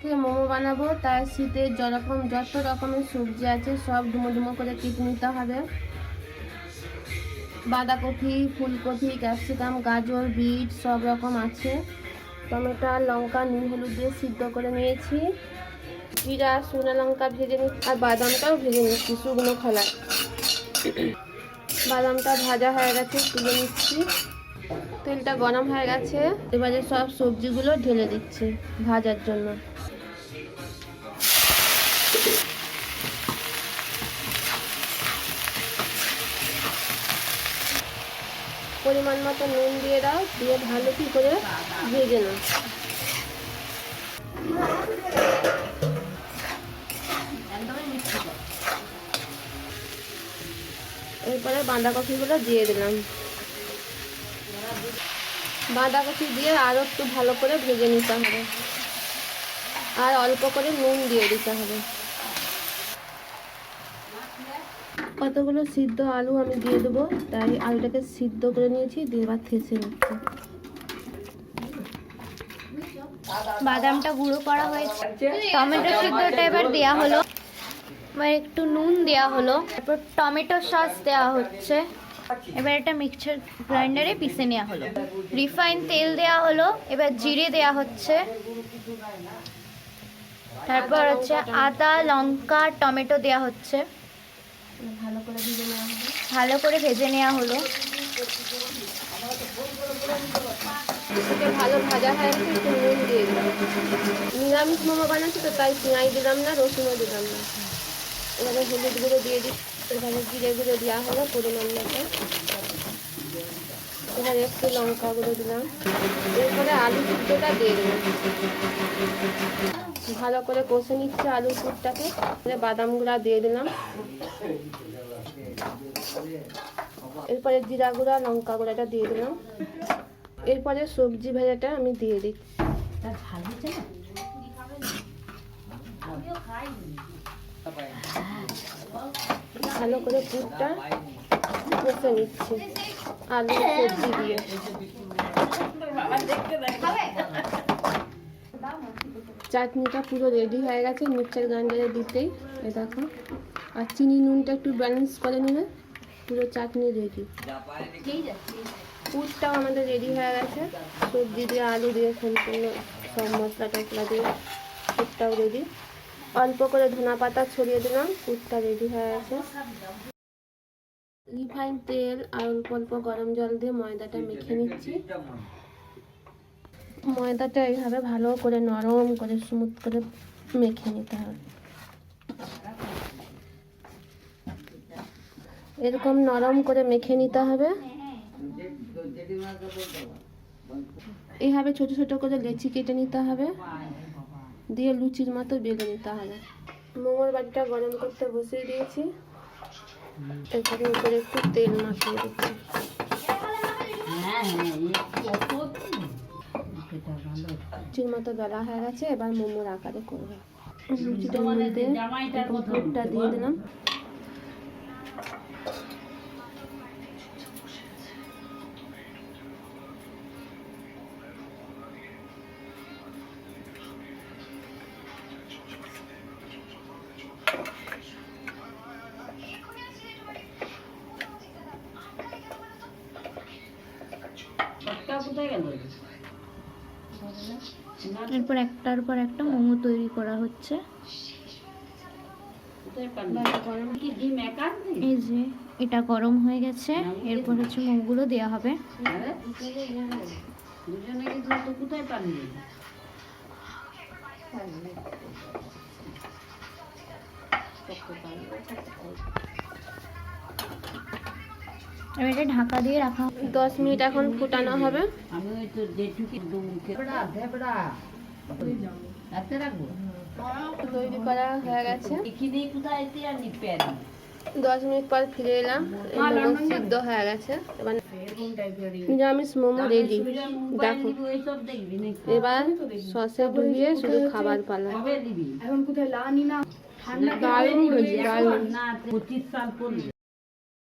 আজকে মোমো বানাবো তাই শীতে যরকম যত রকমের সবজি আছে, সব ডুমো ডুমো করে কেটে নিতে হবে। বাঁধাকপি, ফুলকপি, ক্যাপসিকাম, গাজর, বিট, সব রকম আছে। টমেটো, লঙ্কা, নুন হলুদ দিয়ে সিদ্ধ করে নিয়েছি। জিরা, শুকনো লঙ্কা ভেজে নিচ্ছি আর বাদামটাও ভেজে নিচ্ছি শুকনো খোলায়। বাদামটা ভাজা হয়ে গেছে, তুলে নিচ্ছি। তেলটা গরম হয়ে গেছে। এবারে সব সবজিগুলো ঢেলে দিচ্ছি ভাজার জন্য। পরিমাণ মতো নুন দিয়ে দাও, দিয়ে ভালো কি করে ভেজে নাও। এরপরে বাঁধাকপিগুলো দিয়ে দিলাম। বাঁধাকপি দিয়ে আরও একটু ভালো করে ভেজে নিতে হবে। আর অল্প করে নুন দিয়ে দিতে হবে। কতগুলো সিদ্ধ আলু আমি দিয়ে দেবো, তাই আলুটাকে সিদ্ধ করে নিয়েছি, দিয়ে এবার থেসে নিচ্ছি। বাদামটা গুঁড়ো করা হয়েছে। টমেটো সিদ্ধটা এবার দেওয়া হলো। এবার একটু নুন দেওয়া হলো। তারপর টমেটো সস দেওয়া হচ্ছে। এবার এটা মিক্সচার গ্রাইন্ডারে পিষে নেওয়া হলো। রিফাইন তেল দেওয়া হলো এবার জিরে দেওয়া হচ্ছে। তারপর হচ্ছে আদা লঙ্কা টমেটো দেওয়া হচ্ছে। ভালো করে ভেজে নেওয়া হবে ভালো করে ভেজে নেওয়া হলো। ভালো ভাজা হয়ে গেছে একটু নুন দিয়ে দিলাম। নিরামিষ মোমো বানাচ্ছি তো তাই পেঁয়াজ দিলাম না রসুনও দিলাম না। এবারে হলুদ গুঁড়ো দিয়ে দিই এবারে জিরে গুঁড়ো দেওয়া হলো পরিমাণ মতো। এবারে একটু লঙ্কা গুঁড়ো দিলাম। এরপরে আলু সিদ্ধটা দিয়ে দিলাম ভালো করে কষে নিচ্ছে আলু এবারে বাদাম গুঁড়া দিয়ে দিলাম। এরপরে জিরা গুঁড়া, লঙ্কা গুঁড়াটা দিয়ে দিলাম। এরপরে সবজি ভাজাটা আমি দিয়ে দিচ্ছি। ভালো করে পুরটা কষে নিচ্ছি। আলু সবজি দিয়ে। চাটনিটা পুরো রেডি হয়ে গেছে মিক্সচার গ্রাইন্ডারে দিতেই। এ দেখো। আর চিনি নুনটা একটু ব্যালেন্স করে নিলে পুরো চাটনি রেডি পুরটাও আমাদের রেডি হয়ে গেছে। সবজি দিয়ে, আলু দিয়ে সম্পূর্ণ সব মশলা টসলা দিয়ে, পুরটাও রেডি অল্প করে ধনা পাতা ছড়িয়ে দিলাম, পুরটা রেডি হয়ে গেছে। রিফাইন তেল আর অল্প অল্প গরম জল দিয়ে ময়দাটা মেখে নিচ্ছি। ময়দাটা এইভাবে ভালো করে নরম করে স্মুথ করে মেখে নিতে হবে। এরকম নরম করে মেখে নিতে হবে। এইভাবে ছোট ছোট করে লেচি কেটে নিতে হবে। দিয়ে লুচির মতো বেলে নিতে হবে। মোমোর বাটিটা গরম করতে বসিয়ে দিয়েছি। এখানে উপরে একটু তেল মাখিয়ে দিচ্ছি। লুচির মতো বেলা হয়ে গেছে এবার মোমোর আকারে করব। লুচিটার মধ্যে দিলাম। এরপর একটার পর একটা মোমো তৈরি করা হচ্ছে। এই যে এটা গরম হয়ে গেছে। এরপর হচ্ছে মোমোগুলো দেওয়া হবে। এবার এটা ঢাকা দিয়ে রাখা। দশ মিনিট এখন ফুটানো হবে। আমি ওই তো রাতে রাখব? তৈরি করা হয়ে গেছে। এখানে কোথায় এতে আর নিপে আর দশ মিনিট পর ফিরে এলাম। সিদ্ধ হয়ে গেছে। এবার নিরামিষ মোমো রেডি দেখো। ওইসব দেখবি নাকি? এবার সসে ডুবিয়ে শুধু খাবার পালা। দারুণ হয়েছে। দারুণ। পঁচিশ সাল পর্যন্ত